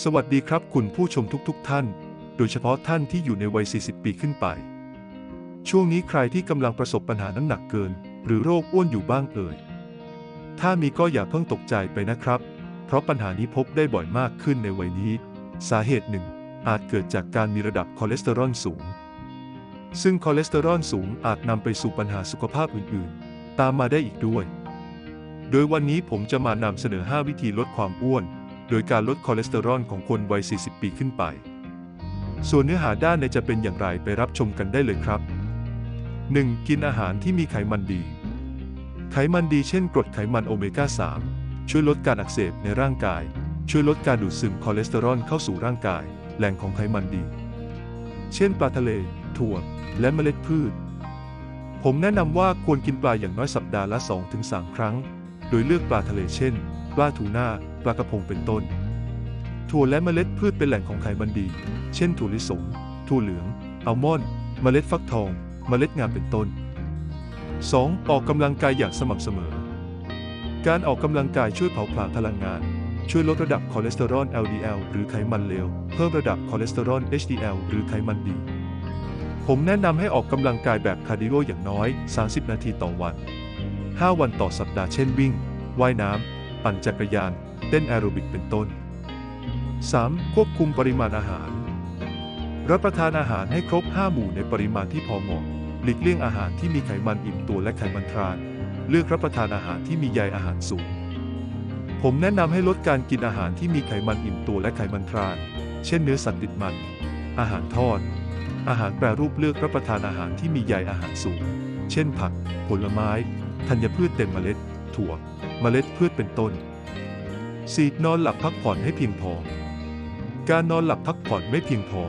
สวัสดีครับคุณผู้ชมทุกๆทท่าน โดยเฉพาะท่านที่อยู่ในวัย 40 ปีขึ้นไป ช่วงนี้ใครที่กำลังประสบปัญหาน้ำหนักเกิน หรือโรคอ้วนอยู่บ้างเอ่ย ถ้ามีก็อย่าเพิ่งตกใจไปนะครับ เพราะปัญหานี้พบได้บ่อยมากขึ้นในวัยนี้ สาเหตุหนึ่งอาจเกิดจากการมีระดับคอเลสเตอรอลสูง ซึ่งคอเลสเตอรอลสูงอาจนำไปสู่ปัญหาสุขภาพอื่นๆ ตามมาได้อีกด้วย โดยวันนี้ผมจะมานำเสนอ 5 วิธีลดความอ้วน โดยการลดคอเลสเตอรอลของคนวัย 40 ปีขึ้นไป ส่วนเนื้อหาด้านในจะเป็นอย่างไรไปรับชมกันได้เลยครับ 1. กินอาหารที่มีไขมันดี ไขมันดีเช่นกรดไขมันโอเมก้า 3 ช่วยลดการอักเสบในร่างกาย ช่วยลดการดูดซึมคอเลสเตอรอลเข้าสู่ร่างกาย แหล่งของไขมันดี เช่นปลาทะเล ถั่ว และเมล็ดพืช ผมแนะนำว่าควรกินปลาอย่างน้อยสัปดาห์ละ 2-3 ครั้ง โดยเลือกปลาทะเลเช่น ปลาทูน่า ปลากระพงเป็นต้น ถั่วและเมล็ดพืชเป็นแหล่งของไขมันดี เช่นถั่วลิสง ถั่วเหลือง อัลมอนด์ เมล็ดฟักทอง เมล็ดงาเป็นต้น 2. ออกกำลังกายอย่างสม่ำเสมอ การออกกำลังกายช่วยเผาผลาญพลังงาน ช่วยลดระดับคอเลสเตอรอล LDL หรือไขมันเลว เพิ่มระดับคอเลสเตอรอล HDL หรือไขมันดี ผมแนะนำให้ออกกำลังกายแบบคาร์ดิโออย่างน้อย 30 นาทีต่อวัน 5 วันต่อสัปดาห์เช่นวิ่ง ว่ายน้ำ ปั่นจักรยาน เต้นแอโรบิกเป็นต้น 3. ควบคุมปริมาณอาหาร รับประทานอาหารให้ครบ 5 หมู่ในปริมาณที่พอเหมาะ หลีกเลี่ยงอาหารที่มีไขมันอิ่มตัวและไขมันทราน เลือกรับประทานอาหารที่มีใยอาหารสูง ผมแนะนำให้ลดการกินอาหารที่มีไขมันอิ่มตัวและไขมันทราน เช่นเนื้อสัตว์ติดมัน อาหารทอด อาหารแปรรูปเลือกรับประทานอาหารที่มีใยอาหารสูง เช่นผัก ผลไม้ ธัญพืชเต็มเมล็ด ถั่ว เมล็ดพืชเป็นต้น 4. นอนหลับพักผ่อนให้เพียงพอ การนอนหลับพักผ่อนไม่เพียงพอ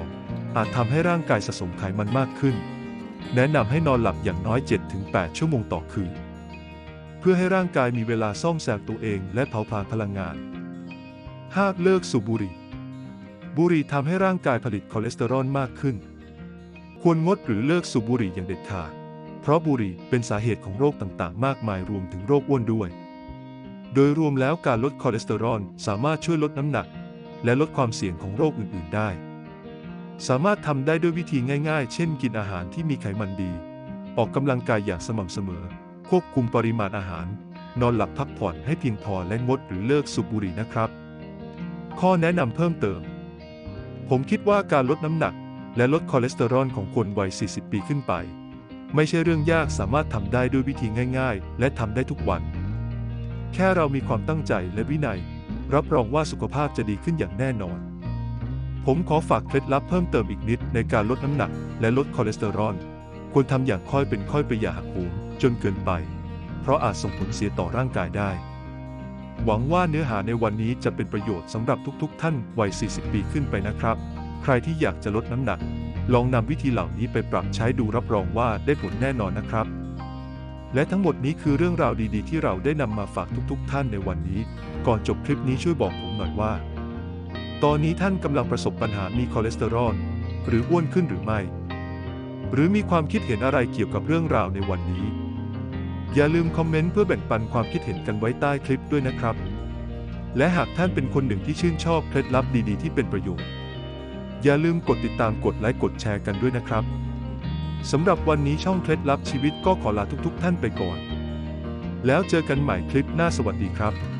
อาจทำให้ร่างกายสะสมไขมันมากขึ้น แนะนำให้นอนหลับอย่างน้อย 7-8 ชั่วโมงต่อคืน เพื่อให้ร่างกายมีเวลาซ่อมแซมตัวเองและเผาผลาญพลังงาน 5. เลิกสูบบุหรี่ บุหรี่ทำให้ร่างกายผลิตคอเลสเตอรอลมากขึ้น ควรงดหรือเลิกสูบบุหรี่อย่างเด็ดขาด เพราะบุหรี่เป็นสาเหตุของโรคต่างๆ มากมายรวมถึงโรคอ้วนด้วย โดยรวมแล้วการลดคอเลสเตอรอลสามารถช่วยลดน้ำหนัก และลดความเสี่ยงของโรคอื่น ๆ ได้ สามารถทำได้ด้วยวิธีง่าย ๆ เช่น กินอาหารที่มีไขมันดี ออกกำลังกายอย่างสม่ำเสมอ ควบคุมปริมาณอาหาร นอนหลับพักผ่อนให้เพียงพอและงดหรือเลิกสูบบุหรี่นะครับ ข้อแนะนำเพิ่มเติม ผมคิดว่าการลดน้ำหนัก และลดคอเลสเตอรอลของคนวัย 40 ปีขึ้นไป ไม่ใช่เรื่องยากสามารถทำได้ด้วยวิธีง่าย ๆ และทำได้ทุกวัน แค่เรามีความตั้งใจและวินัย รับรองว่าสุขภาพจะดีขึ้นอย่างแน่นอน ผมขอฝากเคล็ดลับเพิ่มเติมอีกนิดในการลดน้ำหนัก และลดคอเลสเตอรอล ควรทำอย่างค่อยเป็นค่อยไปอย่าหักโหมจนเกินไป เพราะอาจส่งผลเสียต่อร่างกายได้ หวังว่าเนื้อหาในวันนี้จะเป็นประโยชน์สำหรับทุกๆ ท่านวัย 40 ปีขึ้นไปนะครับ ใครที่อยากจะลดน้ำหนัก ลองนำวิธีเหล่านี้ไปปรับใช้ดูรับรองว่าได้ผลแน่นอนนะครับ และทั้งหมดนี้คือเรื่องราวดีๆ ที่เราได้นำมาฝากทุกๆ ท่านในวันนี้ ก่อนจบคลิปนี้ช่วยบอกผมหน่อยว่า ตอนนี้ท่านกำลังประสบปัญหามีคอเลสเตอรอลหรืออ้วนขึ้นหรือไม่ หรือมีความคิดเห็นอะไรเกี่ยวกับเรื่องราวในวันนี้ อย่าลืมคอมเมนต์เพื่อแบ่งปันความคิดเห็นกันไว้ใต้คลิปด้วยนะครับ และหากท่านเป็นคนหนึ่งที่ชื่นชอบเคล็ดลับดีๆ ที่เป็นประโยชน์ อย่าลืมกดติดตามกดไลค์กดแชร์กันด้วยนะครับ สำหรับวันนี้ช่องเคล็ดลับชีวิตก็ขอลาทุกๆ ท่านไปก่อน แล้วเจอกันใหม่คลิปหน้าสวัสดีครับ